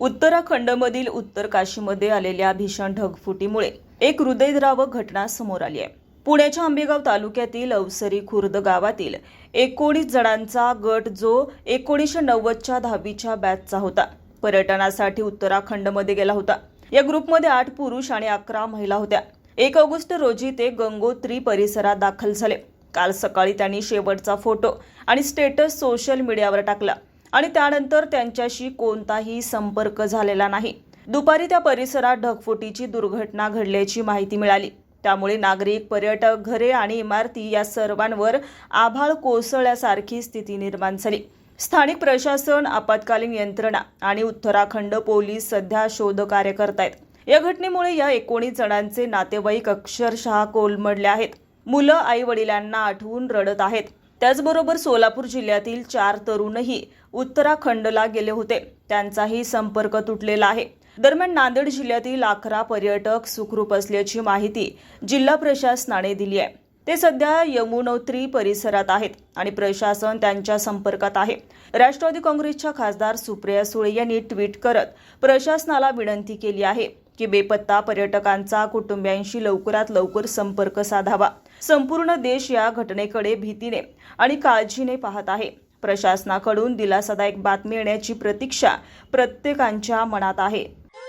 उत्तराखंडमधील उत्तर काशीमध्ये आलेल्या भीषण ढगफुटीमुळे एक हृदयद्रावक घटना समोर आली आहे. पुण्याच्या आंबेगाव तालुक्यातील अवसरी खुर्द गावातील एकोणीस जणांचा गट जो एकोणीसशे नव्वदच्या दहावीच्या बॅचचा होता पर्यटनासाठी उत्तराखंडमध्ये गेला होता. या ग्रुपमध्ये आठ पुरुष आणि अकरा महिला होत्या. एक ऑगस्ट रोजी ते गंगोत्री परिसरात दाखल झाले. काल सकाळी त्यांनी शेवटचा फोटो आणि स्टेटस सोशल मीडियावर टाकला. आणि त्यानंतर त्यांच्याशी कोणताही संपर्क झालेला नाही. दुपारी त्या परिसरात ढगफुटीची दुर्घटना घडल्याची माहिती मिळाली. त्यामुळे नागरिक पर्यटक घरे आणि इमारती या सर्वांवर आभाळ कोसळल्यासारखी स्थिती निर्माण झाली. स्थानिक प्रशासन आपत्कालीन यंत्रणा आणि उत्तराखंड पोलीस सध्या शोध कार्य करतायत या घटनेमुळे या एकोणीस जणांचे नातेवाईक अक्षरशः कोलमडले आहेत. मुलं आई वडिलांना आठवून रडत आहेत. त्याचबरोबर सोलापूर जिल्ह्यातील चार तरुणही उत्तराखंडला गेले होते. त्यांचाही संपर्क तुटलेला आहे. दरम्यान नांदेड जिल्ह्यातील अकरा पर्यटक सुखरूप असल्याची माहिती जिल्हा प्रशासनाने दिली आहे. ते सध्या यमुनोत्री परिसरात आहेत आणि प्रशासन त्यांच्या संपर्कात आहे. राष्ट्रवादी काँग्रेसच्या खासदार सुप्रिया सुळे यांनी ट्विट करत प्रशासनाला विनंती केली आहे. की बेपत्ता पर्यटकांचा कुटुंबियांशी लवकरात लवकर संपर्क साधावा. संपूर्ण देश या घटनेकडे भीतीने आणि काळजीने पाहत आहे. प्रशासनाकडून दिलासादायक बातमी येण्याची प्रतीक्षा प्रत्येकांच्या मनात आहे.